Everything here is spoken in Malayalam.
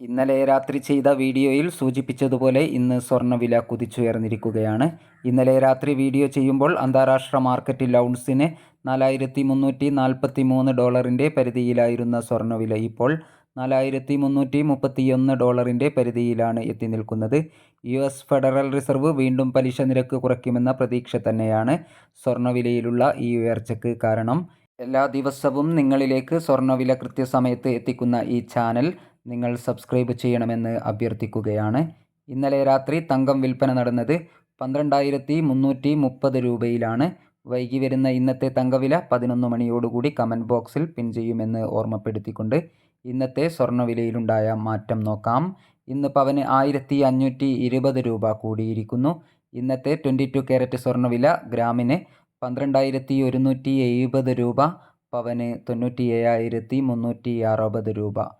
ഇന്നലെ രാത്രി ചെയ്ത വീഡിയോയിൽ സൂചിപ്പിച്ചതുപോലെ ഇന്ന് സ്വർണവില കുതിച്ചുയർന്നിരിക്കുകയാണ്. ഇന്നലെ രാത്രി വീഡിയോ ചെയ്യുമ്പോൾ അന്താരാഷ്ട്ര മാർക്കറ്റിൽ ഔൺസിന് നാലായിരത്തി മുന്നൂറ്റി നാൽപ്പത്തി മൂന്ന് ഡോളറിന്റെ പരിധിയിലായിരുന്ന സ്വർണവില ഇപ്പോൾ നാലായിരത്തി മുന്നൂറ്റി മുപ്പത്തിയൊന്ന് ഡോളറിന്റെ പരിധിയിലാണ് എത്തി നിൽക്കുന്നത്. യു എസ് ഫെഡറൽ റിസർവ് വീണ്ടും പലിശ നിരക്ക് കുറയ്ക്കുമെന്ന പ്രതീക്ഷ തന്നെയാണ് സ്വർണവിലയിലുള്ള ഈ ഉയർച്ചയ്ക്ക് കാരണം. എല്ലാ ദിവസവും നിങ്ങളിലേക്ക് സ്വർണവില കൃത്യസമയത്ത് എത്തിക്കുന്ന ഈ ചാനൽ നിങ്ങൾ സബ്സ്ക്രൈബ് ചെയ്യണമെന്ന് അഭ്യർത്ഥിക്കുകയാണ്. ഇന്നലെ രാത്രി തങ്കം വിൽപ്പന നടന്നത് പന്ത്രണ്ടായിരത്തി മുന്നൂറ്റി മുപ്പത് രൂപയിലാണ്. വൈകി വരുന്ന ഇന്നത്തെ തങ്കവില പതിനൊന്ന് മണിയോടുകൂടി കമന്റ് ബോക്സിൽ പിൻ ചെയ്യുമെന്ന് ഓർമ്മപ്പെടുത്തിക്കൊണ്ട് ഇന്നത്തെ സ്വർണവിലയിലുണ്ടായ മാറ്റം നോക്കാം. ഇന്ന് പവന് ആയിരത്തി അഞ്ഞൂറ്റി ഇരുപത് രൂപ കൂടിയിരിക്കുന്നു. ഇന്നത്തെ ട്വന്റി ടു ക്യാരറ്റ് സ്വർണവില ഗ്രാമിന് പന്ത്രണ്ടായിരത്തി ഒരുന്നൂറ്റി എഴുപത് രൂപ പവന് തൊണ്ണൂറ്റി ഏഴായിരത്തി മുന്നൂറ്റി അറുപത് രൂപ.